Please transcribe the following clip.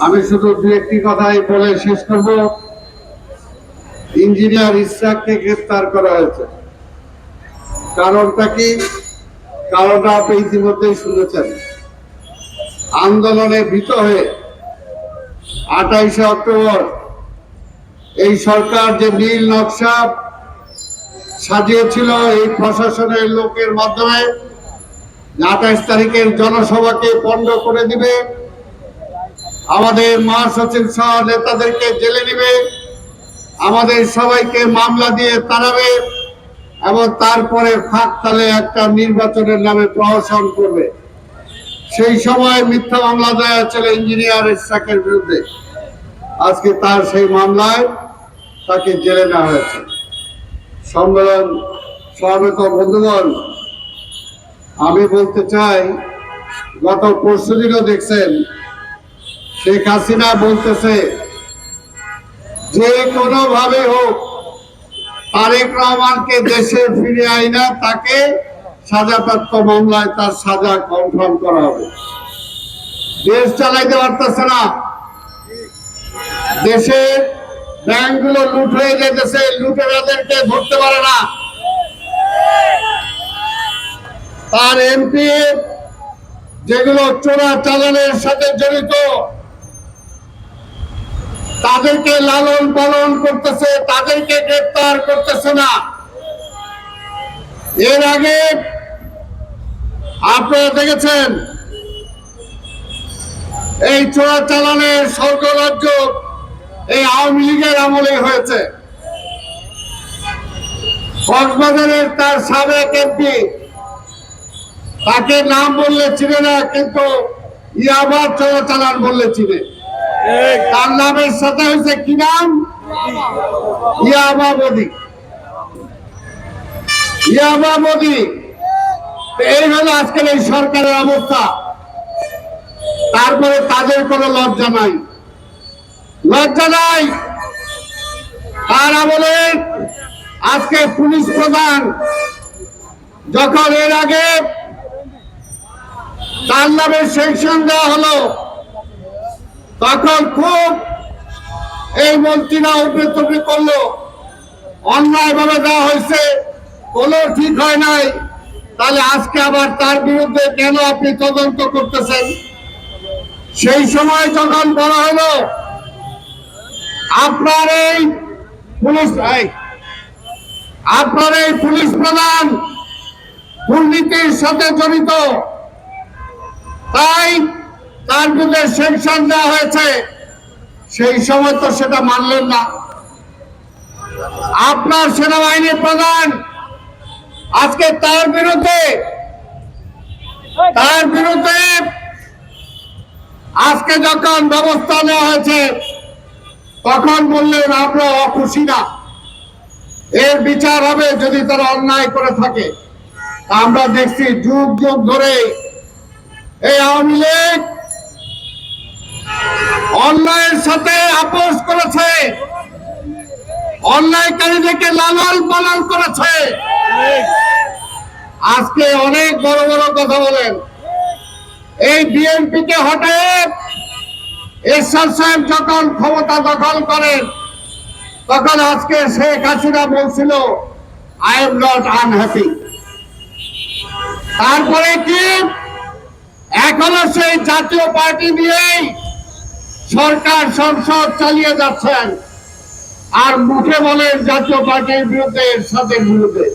আমি শুধু দু একটি কথাই বলে শেষ করব। ইঞ্জিনিয়ার ইসরাককে গ্রেফতার করা হয়েছে। কারণটা কি? কারণটা আপনি ইতিমধ্যেই শুনেছেন। আন্দোলনে ভীত হয়ে আঠাইশে অক্টোবর এই সরকার যে নীল নকশা সাজিয়েছিল এই প্রশাসনের লোকের মাধ্যমে, আঠাইশ তারিখের জনসভাকে পণ্ড করে দিবে। আমাদের মহাসচিব সহ নেতাদেরকে জেলে নিবে, আমাদের সবাইকে মামলা দিয়ে তাড়াবে এবং তারপরে ফাঁক তালে একটা নির্বাচনের নামে প্রহসন করবে। সেই সময় মিথ্যা মামলা দেওয়া হয়েছিল ইঞ্জিনিয়ার ইসাকের বিরুদ্ধে। আজকে তার সেই মামলায় তাকে জেলে নেওয়া হয়েছে। সম্মেলন সমাবেত বন্ধুগণ, আমি বলতে চাই, গত পরশু দিনও দেখছেন শেখ হাসিনা বলতেছে, যে কোনো ভাবে হোক, তারেক রহমানকে দেশে ফিরে আইনা, তাকে সাজাপ্রাপ্ত মামলায় তার সাজা কনফার্ম করা হবে। দেশ চালাইতে পারতেছে না। দেশের ব্যাংকগুলো লুট হয়ে যেতেছে লুটেরাদেরকে ধরতে পারে না। তার এমপি, যেগুলো চোরা চালানের সাথে জড়িত তাদেরকে লালন পালন করতেছে, তাদেরকে গ্রেপ্তার করতেছে না। এর আগে আপনারা দেখেছেন, এই চোরা চালানের স্বর্গরাজ্য এই আওয়ামী লীগের আমলে হয়েছে। কক্সবাজারের তার সাবেক এমপি, তাকে নাম বললে চিনে না, কিন্তু ইয়াবার চোরাচালান বললে চিনে। তার নামের সাথে হয়েছে? কি নাম? ইয়াবা মোদি এই হলো আজকের এই সরকারের অবস্থা। তারপরে তাদের কোনো লজ্জা নাই। লজ্জা নাই। তার আমলে আজকে পুলিশ প্রধান যখন এর আগে তার নামে সেকশন দেওয়া হলো তখন খুব এই মন্ত্রীরা উপরে তপি করল। অন্যায় ভাবে দেওয়া হয়েছে, কোনো ঠিক হয় নাই। তাহলে আজকে আবার তার বিরুদ্ধে কেন আপনি তদন্ত করতেছেন? সেই সময় যখন বলা হলো, আপনার এই পুলিশ আপনার এই পুলিশ প্রধান দুর্নীতির সাথে জড়িত। তাই তার বিরুদ্ধে সেকশন দেওয়া হয়েছে, সেই সময় তো সেটা মানলেন না। আপনার সেনাবাহিনীর প্রধান, আজকে তার বিরুদ্ধে তার বিরুদ্ধে আজকে যখন ব্যবস্থা নেওয়া হয়েছে, তখন বললেন, আমরা অখুশি না। এর বিচার হবে যদি তারা অন্যায় করে থাকে। আমরা দেখছি যুগ যুগ ধরে এই আওয়ামী লীগ অন্যায়ের সাথে আপোষ করেছে। অন্যায়কারীদেরকে লালন পালন করেছে। আজকে অনেক বড় বড় কথা বলেন। এই বিএনপি কে হটে এরশাদ সাহেব যখন ক্ষমতা দখল করেন, তখন আজকে শেখ হাসিনা বলছিল আই এম নট আনহ্যাপি তারপরে কি? এখনও সেই জাতীয় পার্টি নিয়েই সরকার সংসদ চালিয়ে যাচ্ছেন। আর মুখে বলেন জাতীয় পার্টির বিরুদ্ধে এর সাথে বিরুদ্ধে।